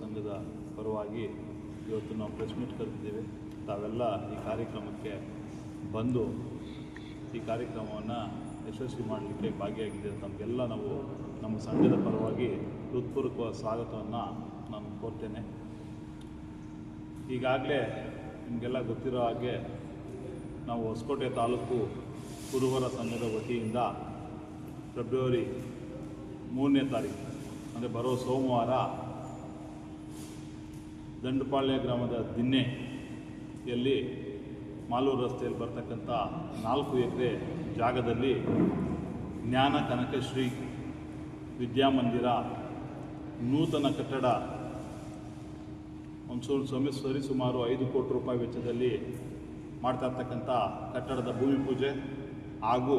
ಸಂಘದ ಪರವಾಗಿ ಇವತ್ತು ನಾವು ಪ್ರೆಸ್ ಮೀಟ್ ಕರೆದಿದ್ದೇವೆ. ತಾವೆಲ್ಲ ಈ ಕಾರ್ಯಕ್ರಮಕ್ಕೆ ಬಂದು ಈ ಕಾರ್ಯಕ್ರಮವನ್ನು ಯಶಸ್ವಿ ಮಾಡಲಿಕ್ಕೆ ಭಾಗಿಯಾಗಿದ್ದೇವೆ ತಮಗೆಲ್ಲ ನಾವು ನಮ್ಮ ಸಂಘದ ಪರವಾಗಿ ಹೃತ್ಪೂರ್ವಕ ಸ್ವಾಗತವನ್ನು ನಾನು ಕೋರ್ತೇನೆ. ಈಗಾಗಲೇ ನಿಮಗೆಲ್ಲ ಗೊತ್ತಿರೋ ಹಾಗೆ ನಾವು ಹೊಸಕೋಟೆ ತಾಲೂಕು ಕುರುಬರ ಸಂಘದ ವತಿಯಿಂದ ಫೆಬ್ರವರಿ ಮೂರನೇ ತಾರೀಕು, ಅಂದರೆ ಬರೋ ಸೋಮವಾರ ದಂಡಪಾಳ್ಯ ಗ್ರಾಮದ ದಿನ್ನೆಯಲ್ಲಿ ಮಾಲೂರು ರಸ್ತೆಯಲ್ಲಿ ಬರ್ತಕ್ಕಂಥ ನಾಲ್ಕು ಎಕರೆ ಜಾಗದಲ್ಲಿ ಜ್ಞಾನ ಕನಕಶ್ರೀ ವಿದ್ಯಾಮಂದಿರ ನೂತನ ಕಟ್ಟಡ ಒಂದು ಸು ಸಮ ಸರಿ ಸುಮಾರು ಐದು ಕೋಟಿ ರೂಪಾಯಿ ವೆಚ್ಚದಲ್ಲಿ ಮಾಡ್ತಾ ಇರ್ತಕ್ಕಂಥ ಕಟ್ಟಡದ ಭೂಮಿ ಪೂಜೆ ಹಾಗೂ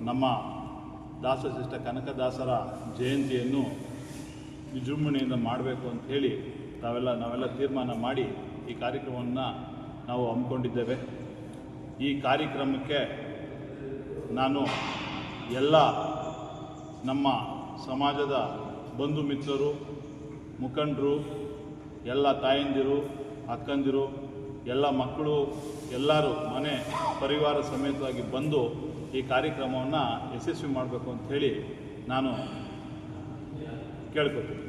ನಮ್ಮ ದಾಸಶಿಷ್ಟ ಕನಕದಾಸರ ಜಯಂತಿಯನ್ನು ವಿಜೃಂಭಣೆಯಿಂದ ಮಾಡಬೇಕು ಅಂತ ಹೇಳಿ ತಾವೆಲ್ಲ ನಾವೆಲ್ಲ ತೀರ್ಮಾನ ಮಾಡಿ ಈ ಕಾರ್ಯಕ್ರಮವನ್ನು ನಾವು ಹಮ್ಮಿಕೊಂಡಿದ್ದೇವೆ. ಈ ಕಾರ್ಯಕ್ರಮಕ್ಕೆ ನಾನು ಎಲ್ಲ ನಮ್ಮ ಸಮಾಜದ ಬಂಧು ಮಿತ್ರರು, ಮುಖಂಡರು, ಎಲ್ಲ ತಾಯಂದಿರು, ಅಕ್ಕಂದಿರು, ಎಲ್ಲ ಮಕ್ಕಳು, ಎಲ್ಲರೂ ಮನೆ ಪರಿವಾರ ಸಮೇತವಾಗಿ ಬಂದು ಈ ಕಾರ್ಯಕ್ರಮವನ್ನು ಯಶಸ್ವಿ ಮಾಡಬೇಕು ಅಂತ ಹೇಳಿ ನಾನು ಕೇಳ್ಕೊತೀನಿ.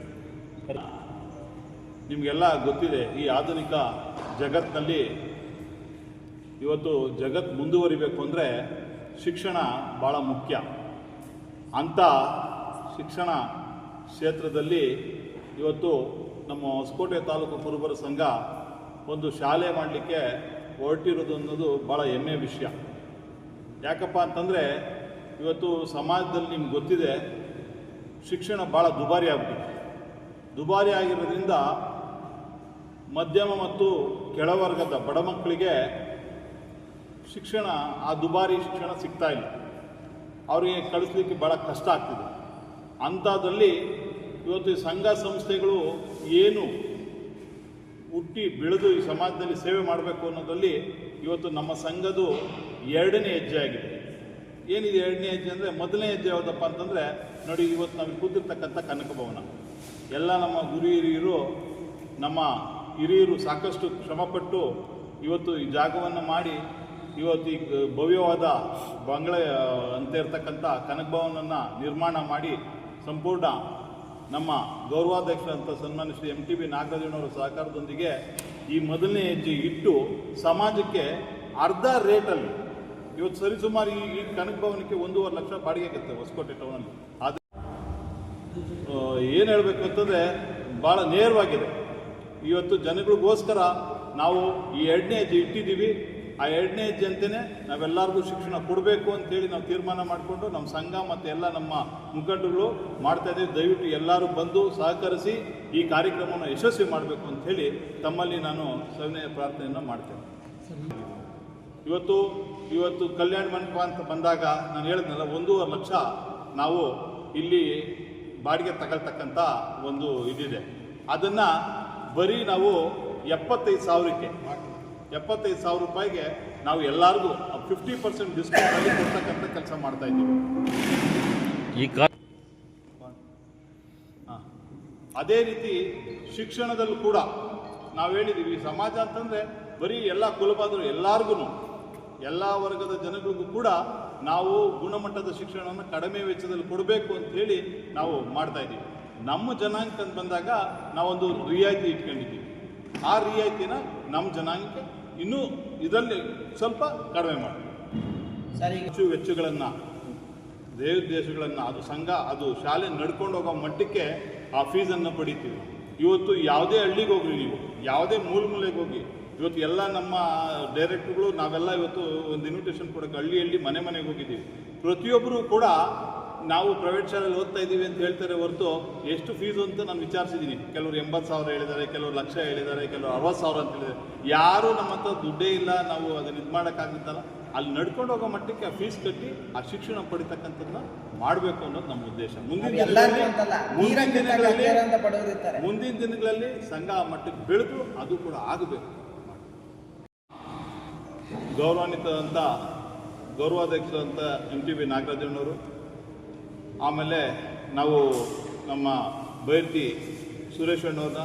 ನಿಮಗೆಲ್ಲ ಗೊತ್ತಿದೆ, ಈ ಆಧುನಿಕ ಜಗತ್ತಿನಲ್ಲಿ ಇವತ್ತು ಜಗತ್ತು ಮುಂದುವರಿಬೇಕು ಅಂದರೆ ಶಿಕ್ಷಣ ಭಾಳ ಮುಖ್ಯ. ಅಂಥ ಶಿಕ್ಷಣ ಕ್ಷೇತ್ರದಲ್ಲಿ ಇವತ್ತು ನಮ್ಮ ಹೊಸಕೋಟೆ ತಾಲೂಕು ಕುರುಬರ ಸಂಘ ಒಂದು ಶಾಲೆ ಮಾಡಲಿಕ್ಕೆ ಹೊರಟಿರೋದು ಅನ್ನೋದು ಭಾಳ ಹೆಮ್ಮೆ ವಿಷಯ. ಯಾಕಪ್ಪ ಅಂತಂದರೆ ಇವತ್ತು ಸಮಾಜದಲ್ಲಿ ನಿಮ್ಗೆ ಗೊತ್ತಿದೆ, ಶಿಕ್ಷಣ ಭಾಳ ದುಬಾರಿ ಆಗ್ಬಿಟ್ಟಿದೆ. ದುಬಾರಿ ಆಗಿರೋದ್ರಿಂದ ಮಧ್ಯಮ ಮತ್ತು ಕೆಳವರ್ಗದ ಬಡ ಮಕ್ಕಳಿಗೆ ಶಿಕ್ಷಣ, ಆ ದುಬಾರಿ ಶಿಕ್ಷಣ ಸಿಗ್ತಾ ಇಲ್ಲ. ಅವರಿಗೆ ಕಳಿಸ್ಲಿಕ್ಕೆ ಭಾಳ ಕಷ್ಟ ಆಗ್ತಿದೆ. ಅಂಥದ್ರಲ್ಲಿ ಇವತ್ತು ಸಂಘ ಸಂಸ್ಥೆಗಳು ಏನು ಹುಟ್ಟಿ ಬೆಳೆದು ಈ ಸಮಾಜದಲ್ಲಿ ಸೇವೆ ಮಾಡಬೇಕು ಅನ್ನೋದ್ರಲ್ಲಿ ಇವತ್ತು ನಮ್ಮ ಸಂಘದ್ದು ಎರಡನೇ ಹೆಜ್ಜೆ ಆಗಿದೆ. ಏನಿದೆ ಎರಡನೇ ಹೆಜ್ಜೆ ಅಂದರೆ, ಮೊದಲನೇ ಹೆಜ್ಜೆ ಯಾವುದಪ್ಪ ಅಂತಂದರೆ, ನೋಡಿ ಇವತ್ತು ನಾವು ಕೂತಿರ್ತಕ್ಕಂಥ ಕನಕ ಭವನ ಎಲ್ಲ ನಮ್ಮ ಗುರು ಹಿರಿಯರು, ನಮ್ಮ ಹಿರಿಯರು ಸಾಕಷ್ಟು ಶ್ರಮಪಟ್ಟು ಇವತ್ತು ಈ ಜಾಗವನ್ನು ಮಾಡಿ ಇವತ್ತು ಈ ಭವ್ಯವಾದ ಬಂಗಲೆ ಅಂತ ಇರ್ತಕ್ಕಂಥ ಕನಕ ಭವನನ್ನು ನಿರ್ಮಾಣ ಮಾಡಿ ಸಂಪೂರ್ಣ ನಮ್ಮ ಗೌರವಾಧ್ಯಕ್ಷ ಅಂತ ಶ್ರೀ ಎಂ ಟಿ ಬಿ ನಾಗರಾಜನವರ ಸಹಕಾರದೊಂದಿಗೆ ಈ ಮೊದಲನೇ ಹೆಜ್ಜೆ ಇಟ್ಟು ಸಮಾಜಕ್ಕೆ ಅರ್ಧ ರೇಟಲ್ಲಿ ಇವತ್ತು ಸರಿಸುಮಾರು ಈ ಈ ಕನಕ ಭವನಕ್ಕೆ ಒಂದೂವರೆ ಲಕ್ಷ ಬಾಡಿಗೆ ಆಗುತ್ತೆ ಹೊಸಕೋಟೆ ಟೌನಲ್ಲಿ. ಅದು ಏನು ಹೇಳಬೇಕು ಅಂತಂದರೆ ಭಾಳ ನೇರವಾಗಿದೆ. ಇವತ್ತು ಜನಗಳಿಗೋಸ್ಕರ ನಾವು ಈ ಎರಡನೇ ಹೆಜ್ಜೆ ಇಟ್ಟಿದ್ದೀವಿ. ಆ ಎರಡನೇ ಹೆಜ್ಜೆ ಅಂತಲೇ ನಾವೆಲ್ಲರಿಗೂ ಶಿಕ್ಷಣ ಕೊಡಬೇಕು ಅಂತೇಳಿ ನಾವು ತೀರ್ಮಾನ ಮಾಡಿಕೊಂಡು ನಮ್ಮ ಸಂಘ ಮತ್ತು ಎಲ್ಲ ನಮ್ಮ ಮುಖಂಡರುಗಳು ಮಾಡ್ತಾ ಇದ್ದೀವಿ. ದಯವಿಟ್ಟು ಎಲ್ಲರೂ ಬಂದು ಸಹಕರಿಸಿ ಈ ಕಾರ್ಯಕ್ರಮವನ್ನು ಯಶಸ್ವಿ ಮಾಡಬೇಕು ಅಂಥೇಳಿ ತಮ್ಮಲ್ಲಿ ನಾನು ಸವಿನಯ ಪ್ರಾರ್ಥನೆಯನ್ನು ಮಾಡ್ತೇನೆ. ಇವತ್ತು ಇವತ್ತು ಕಲ್ಯಾಣ ಮಂಟಪ ಅಂತ ಬಂದಾಗ ನಾನು ಹೇಳಿದ್ನಲ್ಲ, ಒಂದೂವರೆ ಲಕ್ಷ ನಾವು ಇಲ್ಲಿ ಬಾಡಿಗೆ ತಗೊಳ್ತಕ್ಕಂಥ ಒಂದು ಇದಿದೆ. ಅದನ್ನು ಬರೀ ನಾವು ಎಪ್ಪತ್ತೈದು ಸಾವಿರಕ್ಕೆ ಎಪ್ಪತ್ತೈದು ಸಾವಿರ ರೂಪಾಯಿಗೆ ನಾವು ಎಲ್ಲರಿಗೂ ಫಿಫ್ಟಿ ಪರ್ಸೆಂಟ್ ಡಿಸ್ಕೌಂಟಲ್ಲಿ ಕೊಡ್ತಕ್ಕಂಥ ಕೆಲಸ ಮಾಡ್ತಾ ಇದ್ದೀವಿ. ಈ ಅದೇ ರೀತಿ ಶಿಕ್ಷಣದಲ್ಲೂ ಕೂಡ ನಾವು ಹೇಳಿದ್ದೀವಿ ಸಮಾಜ ಅಂತಂದರೆ ಬರೀ ಎಲ್ಲ ಕುಲಬಾದರು ಎಲ್ಲಾರ್ಗು ಎಲ್ಲ ವರ್ಗದ ಜನಗಳಿಗೂ ಕೂಡ ನಾವು ಗುಣಮಟ್ಟದ ಶಿಕ್ಷಣವನ್ನು ಕಡಿಮೆ ವೆಚ್ಚದಲ್ಲಿ ಕೊಡಬೇಕು ಅಂತ ಹೇಳಿ ನಾವು ಮಾಡ್ತಾ ಇದ್ದೀವಿ. ನಮ್ಮ ಜನಾಂಗ ಅಂತ ಬಂದಾಗ ನಾವೊಂದು ರಿಯಾಯಿತಿ ಇಟ್ಕೊಂಡಿದ್ದೀವಿ. ಆ ರಿಯಾಯಿತಿನ ನಮ್ಮ ಜನಾಂಗಕ್ಕೆ ಇನ್ನೂ ಇದರಲ್ಲಿ ಸ್ವಲ್ಪ ಕಡಿಮೆ ಮಾಡಿ ಸರಿ. ಹೆಚ್ಚು ವೆಚ್ಚಗಳನ್ನು ದೇಶಗಳನ್ನು ಅದು ಸಂಘ ಅದು ಶಾಲೆ ನಡ್ಕೊಂಡು ಹೋಗೋ ಮಟ್ಟಕ್ಕೆ ಆ ಫೀಸನ್ನು ಪಡಿತೀವಿ. ಇವತ್ತು ಯಾವುದೇ ಹಳ್ಳಿಗೆ ಹೋಗ್ರಿ ನೀವು. ಯಾವುದೇ ಮೂಲ ಮೂಲೆಗೆ ಹೋಗಿ. ಇವತ್ತು ಎಲ್ಲ ನಮ್ಮ ಡೈರೆಕ್ಟ್ರುಗಳು ನಾವೆಲ್ಲ ಇವತ್ತು ಒಂದು ಇನ್ವಿಟೇಷನ್ ಕೊಡೋಕ್ಕೆ ಹಳ್ಳಿ ಹಳ್ಳಿ ಮನೆ ಮನೆಗೆ ಹೋಗಿದ್ದೀವಿ. ಪ್ರತಿಯೊಬ್ಬರು ಕೂಡ ನಾವು ಪ್ರೈವೇಟ್ ಶಾಲೆಯಲ್ಲಿ ಓದ್ತಾ ಇದ್ದೀವಿ ಅಂತ ಹೇಳ್ತಾರೆ ಹೊರತು ಎಷ್ಟು ಫೀಸು ಅಂತ ನಾನು ವಿಚಾರಿಸಿದ್ದೀನಿ. ಕೆಲವರು ಎಂಬತ್ತು ಸಾವಿರ ಹೇಳಿದ್ದಾರೆ ಕೆಲವರು ಲಕ್ಷ ಹೇಳಿದ್ದಾರೆ ಕೆಲವರು ಅರವತ್ತು ಸಾವಿರ ಅಂತ ಹೇಳಿದ್ದಾರೆ. ಯಾರು ನಮ್ಮ ಹತ್ರ ದುಡ್ಡೇ ಇಲ್ಲ ನಾವು ಅದನ್ನ ಇದು ಮಾಡೋಕ್ಕಾಗುತ್ತಲ್ಲ ಅಲ್ಲಿ ನಡ್ಕೊಂಡು ಹೋಗೋ ಮಟ್ಟಕ್ಕೆ ಆ ಫೀಸ್ ಕಟ್ಟಿ ಆ ಶಿಕ್ಷಣ ಪಡಿತಕ್ಕಂಥದ್ದನ್ನ ಮಾಡಬೇಕು ಅನ್ನೋದು ನಮ್ಮ ಉದ್ದೇಶ. ಮುಂದಿನ ದಿನಗಳಲ್ಲಿ ಮುಂದಿನ ದಿನಗಳಲ್ಲಿ ಅಂತ ಮುಂದಿನ ದಿನಗಳಲ್ಲಿ ಸಂಘ ಆ ಮಟ್ಟಕ್ಕೆ ಬೆಳೆದು ಅದು ಕೂಡ ಆಗಬೇಕು. ಗೌರವಾನ್ವಿತದಂಥ ಗೌರವಾಧ್ಯಕ್ಷರಂತ ಎಂ ಟಿ ಬಿ ನಾಗರಾಜಣ್ಣವರು ಆಮೇಲೆ ನಾವು ನಮ್ಮ ಬೈರ್ತಿ ಸುರೇಶ್ ಅಣ್ಣವ್ರನ್ನ,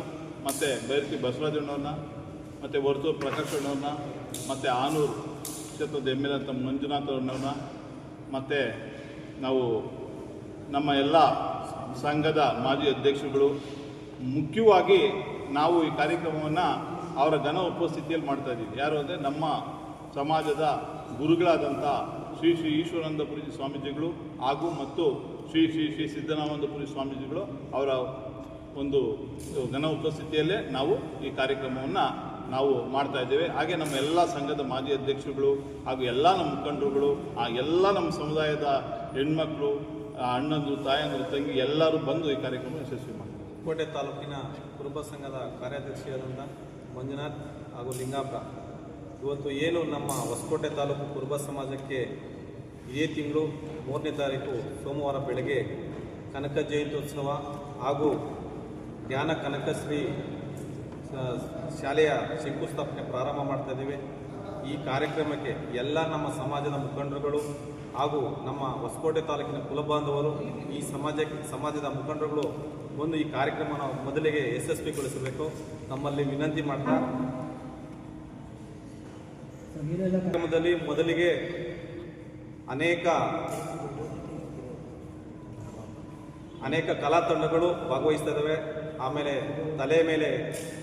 ಮತ್ತು ಬೈರ್ತಿ ಬಸವರಾಜಣ್ಣವ್ರನ್ನ ಮತ್ತು ವರ್ತೂರು ಪ್ರಕಾಶ್ ಅಣ್ಣವ್ರನ್ನ, ಮತ್ತು ಆನೂರು ಕ್ಷೇತ್ರದ ಎಂ ಎಲ್ ಎ ಅಂತ ಮಂಜುನಾಥ್ ಅವ್ರನ್ನವ್ರನ್ನ ಮತ್ತು ನಾವು ನಮ್ಮ ಎಲ್ಲ ಸಂಘದ ಮಾಜಿ ಅಧ್ಯಕ್ಷರುಗಳು, ಮುಖ್ಯವಾಗಿ ನಾವು ಈ ಕಾರ್ಯಕ್ರಮವನ್ನು ಅವರ ಘನ ಉಪಸ್ಥಿತಿಯಲ್ಲಿ ಮಾಡ್ತಾ ಇದ್ದೀವಿ. ಯಾರು ಅಂದರೆ ನಮ್ಮ ಸಮಾಜದ ಗುರುಗಳಾದಂಥ ಶ್ರೀ ಶ್ರೀ ಈಶ್ವರಾನಂದಪುರಿ ಸ್ವಾಮೀಜಿಗಳು ಹಾಗೂ ಮತ್ತು ಶ್ರೀ ಶ್ರೀ ಶ್ರೀ ಸಿದ್ದನಾಮಂದಪುರಿ ಸ್ವಾಮೀಜಿಗಳು ಅವರ ಒಂದು ಘನ ಉಪಸ್ಥಿತಿಯಲ್ಲೇ ನಾವು ಈ ಕಾರ್ಯಕ್ರಮವನ್ನು ನಾವು ಮಾಡ್ತಾ ಇದ್ದೇವೆ. ಹಾಗೆ ನಮ್ಮ ಎಲ್ಲ ಸಂಘದ ಮಾಜಿ ಅಧ್ಯಕ್ಷರುಗಳು ಹಾಗೂ ಎಲ್ಲ ನಮ್ಮ ಮುಖಂಡರುಗಳು, ಆ ಎಲ್ಲ ನಮ್ಮ ಸಮುದಾಯದ ಹೆಣ್ಮಕ್ಳು ಅಣ್ಣಂದು ತಾಯಂದ್ರು, ತಂಗಿ ಎಲ್ಲರೂ ಬಂದು ಈ ಕಾರ್ಯಕ್ರಮ ಯಶಸ್ವಿ ಮಾಡ್ತಾರೆ. ಕೋಟೆ ತಾಲೂಕಿನ ಕುರುಬ ಸಂಘದ ಕಾರ್ಯಾಧ್ಯಕ್ಷರಾದಂಥ ಮಂಜುನಾಥ್ ಹಾಗೂ ಲಿಂಗಾಪುರ ಇವತ್ತು ಏನು ನಮ್ಮ ಹೊಸಕೋಟೆ ತಾಲೂಕು ಕುರುಬ ಸಮಾಜಕ್ಕೆ ಇದೇ ತಿಂಗಳು ಮೂರನೇ ತಾರೀಕು ಸೋಮವಾರ ಬೆಳಗ್ಗೆ ಕನಕ ಜಯಂತ್ಯೋತ್ಸವ ಹಾಗೂ ಜ್ಞಾನ ಕನಕಶ್ರೀ ಶಾಲೆಯ ಶಂಕುಸ್ಥಾಪನೆ ಪ್ರಾರಂಭ ಮಾಡ್ತಾ ಈ ಕಾರ್ಯಕ್ರಮಕ್ಕೆ ಎಲ್ಲ ನಮ್ಮ ಸಮಾಜದ ಮುಖಂಡರುಗಳು ಹಾಗೂ ನಮ್ಮ ಹೊಸಕೋಟೆ ತಾಲೂಕಿನ ಕುಲಬಾಂಧವರು ಈ ಸಮಾಜಕ್ಕೆ ಸಮಾಜದ ಮುಖಂಡರುಗಳು ಒಂದು ಈ ಕಾರ್ಯಕ್ರಮನ ಮೊದಲಿಗೆ ಯಶಸ್ವಿಗೊಳಿಸಬೇಕು. ನಮ್ಮಲ್ಲಿ ವಿನಂತಿ ಮಾಡ್ತಾ ಕಾರ್ಯಕ್ರಮದಲ್ಲಿ ಮೊದಲಿಗೆ ಅನೇಕ ಅನೇಕ ಕಲಾ ತಂಡಗಳು ಭಾಗವಹಿಸ್ತಾ ಇದ್ದಾವೆ ಆಮೇಲೆ ತಲೆ ಮೇಲೆ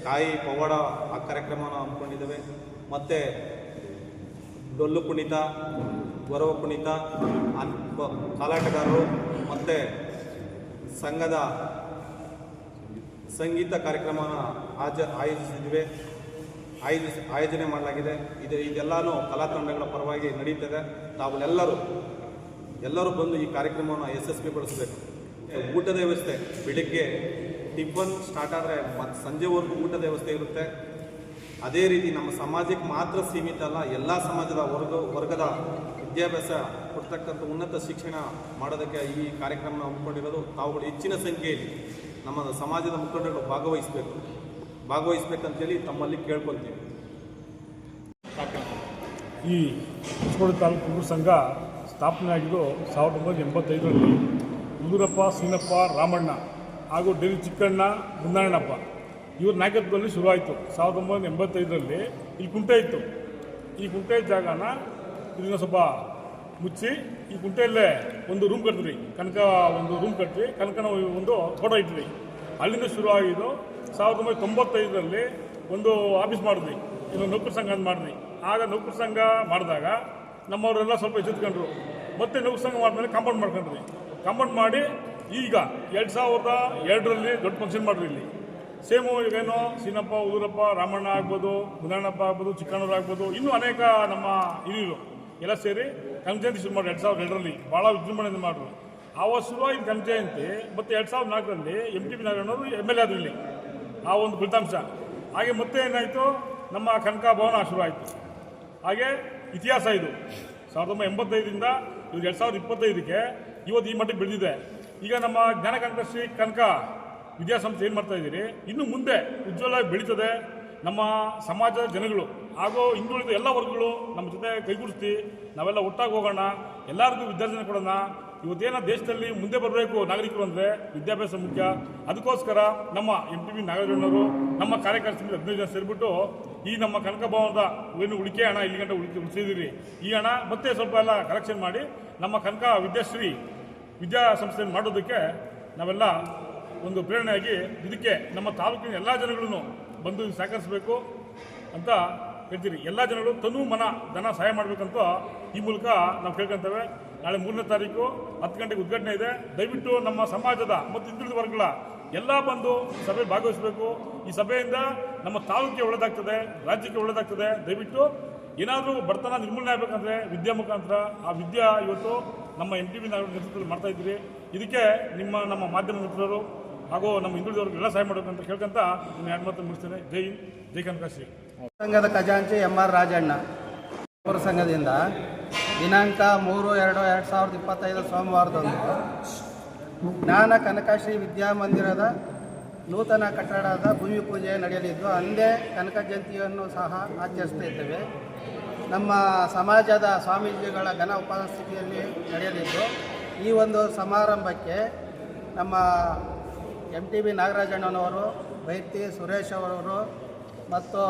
ಕಾಯಿ ಪವಾಡ ಆ ಕಾರ್ಯಕ್ರಮವನ್ನು ಹಮ್ಮಿಕೊಂಡಿದ್ದಾವೆ. ಮತ್ತು ಡೊಳ್ಳು ಕುಣಿತ ಗೊರವ ಕುಣಿತ ಅನ್- ಕಾಲಾಟಗಾರರು ಮತ್ತು ಸಂಘದ ಸಂಗೀತ ಕಾರ್ಯಕ್ರಮವನ್ನು ಆಚ ಆಯೋಜಿಸಿದ್ವಿ ಆಯೋಜಿಸಿ ಆಯೋಜನೆ ಮಾಡಲಾಗಿದೆ. ಇದು ಇದೆಲ್ಲನೂ ಕಲಾ ತಂಡಗಳ ಪರವಾಗಿ ನಡೀತದೆ. ತಾವುಗಳೆಲ್ಲರೂ ಎಲ್ಲರೂ ಎಲ್ಲರೂ ಬಂದು ಈ ಕಾರ್ಯಕ್ರಮವನ್ನು ಯಶಸ್ವಿಗೊಳಿಸಬೇಕು ಊಟದ ವ್ಯವಸ್ಥೆ, ಬೆಳಿಗ್ಗೆ ಟಿಫನ್ ಸ್ಟಾರ್ಟ್ ಆದರೆ ಮತ್ತು ಸಂಜೆವರೆಗೂ ಊಟದ ವ್ಯವಸ್ಥೆ ಇರುತ್ತೆ. ಅದೇ ರೀತಿ ನಮ್ಮ ಸಮಾಜಕ್ಕೆ ಮಾತ್ರ ಸೀಮಿತ ಅಲ್ಲ, ಎಲ್ಲ ಸಮಾಜದ ವರ್ಗ, ವರ್ಗದ ವಿದ್ಯಾಭ್ಯಾಸ ಕೊಡ್ತಕ್ಕಂಥ ಉನ್ನತ ಶಿಕ್ಷಣ ಮಾಡೋದಕ್ಕೆ ಈ ಕಾರ್ಯಕ್ರಮ ಹಮ್ಮಿಕೊಂಡಿರೋದು ತಾವುಗಳು ಹೆಚ್ಚಿನ ಸಂಖ್ಯೆಯಲ್ಲಿ ನಮ್ಮ ಸಮಾಜದ ಮುಖಂಡರು ಭಾಗವಹಿಸಬೇಕು. ಭಾಗವಹಿಸ್ಬೇಕಂತೇಳಿ ತಮ್ಮಲ್ಲಿ ಕೇಳ್ಕೊಳ್ತೀವಿ ಈ ಹೊಸಕೋಟೆ ತಾಲೂಕು ಸಂಘ ಸ್ಥಾಪನೆ ಆಗಿದ್ದು ಸಾವಿರದ ಒಂಬೈನೂರ ಎಂಬತ್ತೈದರಲ್ಲಿ ಉದುರಪ್ಪ ಸೀನಪ್ಪ, ರಾಮಣ್ಣ ಹಾಗೂ ಡೈರಿ ಚಿಕ್ಕಣ್ಣ ಬೃಂದಾರಣ್ಣಪ್ಪ ಇವ್ರ ನಾಯಕತ್ವದಲ್ಲಿ ಶುರುವಾಯಿತು. ಸಾವಿರದ ಒಂಬೈನೂರ ಎಂಬತ್ತೈದರಲ್ಲಿ ಇಲ್ಲಿ ಕುಂಟೆ ಇತ್ತು. ಈ ಕುಂಟೆ ಜಾಗನ ಇದನ್ನು ಸ್ವಲ್ಪ ಮುಚ್ಚಿ ಈ ಕುಂಟೆಯಲ್ಲೇ ಒಂದು ರೂಮ್ ಕಟ್ಟಿದ್ವಿ ಕನಕ ಒಂದು ರೂಮ್ ಕಟ್ಟಿ ಕನಕನ ಒಂದು ಫೋಟೋ ಇಟ್ವಿ ಅಲ್ಲಿಂದ ಶುರುವಾಗಿದ್ದು ಸಾವಿರದ ಒಂಬೈನೂರ ತೊಂಬತ್ತೈದರಲ್ಲಿ ಒಂದು ಆಫೀಸ್ ಮಾಡಿದ್ವಿ ಇದು ನೌಕರ ಸಂಘ ಅಂತ ಮಾಡಿದ್ವಿ. ಆಗ ನೌಕರ ಸಂಘ ಮಾಡಿದಾಗ ನಮ್ಮವರೆಲ್ಲ ಸ್ವಲ್ಪ ಎಚ್ಚೆತ್ಕೊಂಡ್ರು. ಮತ್ತೆ ನೌಕರ ಸಂಘ ಮಾಡಿದ್ಮೇಲೆ ಕಾಂಪೌಂಡ್ ಮಾಡ್ಕೊಂಡ್ವಿ. ಕಾಂಪೌಂಡ್ ಮಾಡಿ ಈಗ ಎರಡು ಸಾವಿರದ ಎರಡರಲ್ಲಿ ದೊಡ್ಡ ಫಂಕ್ಷನ್ ಮಾಡಿದ್ವಿ ಇಲ್ಲಿ. ಸೇಮು ಈಗೇನು ಸೀನಪ್ಪ, ಉದುರಪ್ಪ, ರಾಮಣ್ಣ ಆಗ್ಬೋದು ಗುಣಣ್ಣಪ್ಪ ಆಗ್ಬೋದು, ಚಿಕ್ಕಣ್ಣವ್ರು ಆಗ್ಬೋದು, ಇನ್ನೂ ಅನೇಕ ನಮ್ಮ ಹಿರಿಯರು ಎಲ್ಲ ಸೇರಿ ಕನಕ ಶುರು ಮಾಡಿ ಎರಡು ಸಾವಿರದ ಎರಡರಲ್ಲಿ ಭಾಳ ವಿಜೃಂಭಣೆಯಿಂದ ಮಾಡಿದ್ರು. ಆವಾಗ ಶುರುವಾಗಿ ಕನಕ ಜಯಂತಿ ಮತ್ತು ಎರಡು ಸಾವಿರದ ನಾಲ್ಕರಲ್ಲಿ ಎಂ ಟಿ ಪಿ ನಾರಾಯಣವರು ಎಂ ಎಲ್ ಎ ಆದರು ಇಲ್ಲಿ ಆ ಒಂದು ಫಲಿತಾಂಶ. ಹಾಗೆ ಮತ್ತೆ ಏನಾಯಿತು? ನಮ್ಮ ಕನಕ ಭವನ ಶುರುವಾಯಿತು. ಹಾಗೆ ಇತಿಹಾಸ ಇದು. ಸಾವಿರದ ಒಂಬೈನೂರ ಎಂಬತ್ತೈದರಿಂದ ಇವತ್ತು ಎರಡು ಸಾವಿರದ ಇಪ್ಪತ್ತೈದಕ್ಕೆ ಇವತ್ತು ಈ ಮಟ್ಟಿಗೆ ಬೆಳೆದಿದೆ. ಈಗ ನಮ್ಮ ಜ್ಞಾನ ಕನಕ ಶ್ರೀ ಕನಕ ವಿದ್ಯಾಸಂಸ್ಥೆ ಏನು ಮಾಡ್ತಾ ಇದ್ದೀರಿ? ಇನ್ನು ಮುಂದೆ ಉಜ್ವಲವಾಗಿ ಬೆಳೀತದೆ ನಮ್ಮ ಸಮಾಜದ ಜನಗಳು. ಹಾಗೂ ಹಿಂದುಳಿದ ಎಲ್ಲ ವರ್ಗಗಳು ನಮ್ಮ ಜೊತೆ ಕೈಗೂಡಿಸ್ತಿ ನಾವೆಲ್ಲ ಒಟ್ಟಾಗಿ ಹೋಗೋಣ. ಎಲ್ಲರಿಗೂ ವಿದ್ಯಾರ್ಜನೆ ಕೊಡೋಣ. ಇವತ್ತೇನ ದೇಶದಲ್ಲಿ ಮುಂದೆ ಬರಬೇಕು ನಾಗರಿಕರು ಅಂದರೆ ವಿದ್ಯಾಭ್ಯಾಸ ಮುಖ್ಯ. ಅದಕ್ಕೋಸ್ಕರ ನಮ್ಮ ಎಂ ಪಿ ಬಿ ನಾಗರಾಜಣ್ಣವರು ನಮ್ಮ ಕಾರ್ಯಕರ್ತರಿಗೆ ಹದಿನೈದು ಜನ ಸೇರಿಬಿಟ್ಟು ಈ ನಮ್ಮ ಕನಕ ಭವನದ ಏನು ಉಳಿಕೆ ಹಣ ಇಲ್ಲಿ ಗಂಟೆ ಉಳಿಕೆ ಉಳಿಸಿದ್ದೀರಿ ಈ ಹಣ ಮತ್ತೆ ಸ್ವಲ್ಪ ಎಲ್ಲ ಕಲೆಕ್ಷನ್ ಮಾಡಿ ನಮ್ಮ ಕನಕ ವಿದ್ಯಾಶ್ರೀ ವಿದ್ಯಾಸಂಸ್ಥೆಯನ್ನು ಮಾಡೋದಕ್ಕೆ ನಾವೆಲ್ಲ ಒಂದು ಪ್ರೇರಣೆಯಾಗಿ ಇದಕ್ಕೆ ನಮ್ಮ ತಾಲೂಕಿನ ಎಲ್ಲ ಜನಗಳನ್ನು ಬಂದು ಸಹಕರಿಸಬೇಕು ಅಂತ ಹೇಳ್ತೀರಿ. ಎಲ್ಲ ಜನಗಳು ತನು ಮನ, ಧನ ಸಹಾಯ ಮಾಡಬೇಕಂತ ಈ ಮೂಲಕ ನಾವು ಕೇಳ್ಕೊಂತೇವೆ. ನಾಳೆ ಮೂರನೇ ತಾರೀಕು ಹತ್ತು ಗಂಟೆಗೆ ಉದ್ಘಾಟನೆ ಇದೆ. ದಯವಿಟ್ಟು ನಮ್ಮ ಸಮಾಜದ ಮತ್ತು ಹಿಂದುಳಿದ ವರ್ಗಗಳ ಎಲ್ಲ ಬಂದು ಸಭೆ ಭಾಗವಹಿಸಬೇಕು. ಈ ಸಭೆಯಿಂದ ನಮ್ಮ ತಾಲೂಕಿಗೆ ಒಳ್ಳೆದಾಗ್ತದೆ, ರಾಜ್ಯಕ್ಕೆ ಒಳ್ಳೆದಾಗ್ತದೆ. ದಯವಿಟ್ಟು ಏನಾದರೂ ಬಡತನ ನಿರ್ಮೂಲನೆ ಆಗಬೇಕಂದ್ರೆ ವಿದ್ಯಾ ಮುಖಾಂತರ, ಆ ವಿದ್ಯಾ ಇವತ್ತು ನಮ್ಮ ಎಂ ಟಿ ವಿ ನೇತೃತ್ವದಲ್ಲಿ ಮಾಡ್ತಾ ಇದ್ದೀವಿ. ಇದಕ್ಕೆ ನಿಮ್ಮ, ನಮ್ಮ ಮಾಧ್ಯಮ ಮಿತ್ರರು ಹಾಗೂ ನಮ್ಮ ಹಿಂದುಳಿದವ್ರಿಗೆ ಎಲ್ಲ ಸಹಾಯ ಮಾಡಬೇಕಂತ ಕೇಳ್ಕೊಂತ ನಿಮ್ಮ ಎರಡು ಮಾತು ಮುಗಿಸ್ತೇನೆ. ಜೈ ಜೈ ಕನಕಾಶಿ ಸಂಘದ ಖಜಾಂಚಿ ಎಂ ಆರ್ ರಾಜಣ್ಣ ಸಂಘದಿಂದ ದಿನಾಂಕ ಮೂರು, ಎರಡು ಎರಡು ಸಾವಿರದ ಇಪ್ಪತ್ತೈದು ಸೋಮವಾರದಂದು ಜ್ಞಾನ ಕನಕಶ್ರೀ ವಿದ್ಯಾಮಂದಿರದ ನೂತನ ಕಟ್ಟಡದ ಭೂಮಿ ಪೂಜೆ ನಡೆಯಲಿದ್ದು ಅಂದೇ ಕನಕ ಜಯಂತಿಯನ್ನು ಸಹ ಆಚರಿಸ್ತಾ ಇದ್ದೇವೆ ನಮ್ಮ ಸಮಾಜದ ಸ್ವಾಮೀಜಿಗಳ ಘನ ಉಪಸ್ಥಿತಿಯಲ್ಲಿ ನಡೆಯಲಿದ್ದು, ಈ ಒಂದು ಸಮಾರಂಭಕ್ಕೆ ನಮ್ಮ ಎಂ ಟಿ ಬಿ ನಾಗರಾಜಣ್ಣನವರು ಬೈತಿ ಸುರೇಶ್ ಅವರವರು ಮತ್ತು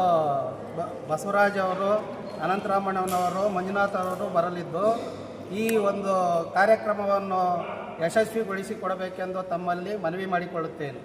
ಬಸವರಾಜ್ ಅವರು ಅನಂತರಾಮಣ್ಣನವರು ಮಂಜುನಾಥ್ ಅವರು ಬರಲಿದ್ದು ಈ ಒಂದು ಕಾರ್ಯಕ್ರಮವನ್ನು ಯಶಸ್ವಿಗೊಳಿಸಿಕೊಡಬೇಕೆಂದು ತಮ್ಮಲ್ಲಿ ಮನವಿ ಮಾಡಿಕೊಳ್ಳುತ್ತೇನೆ.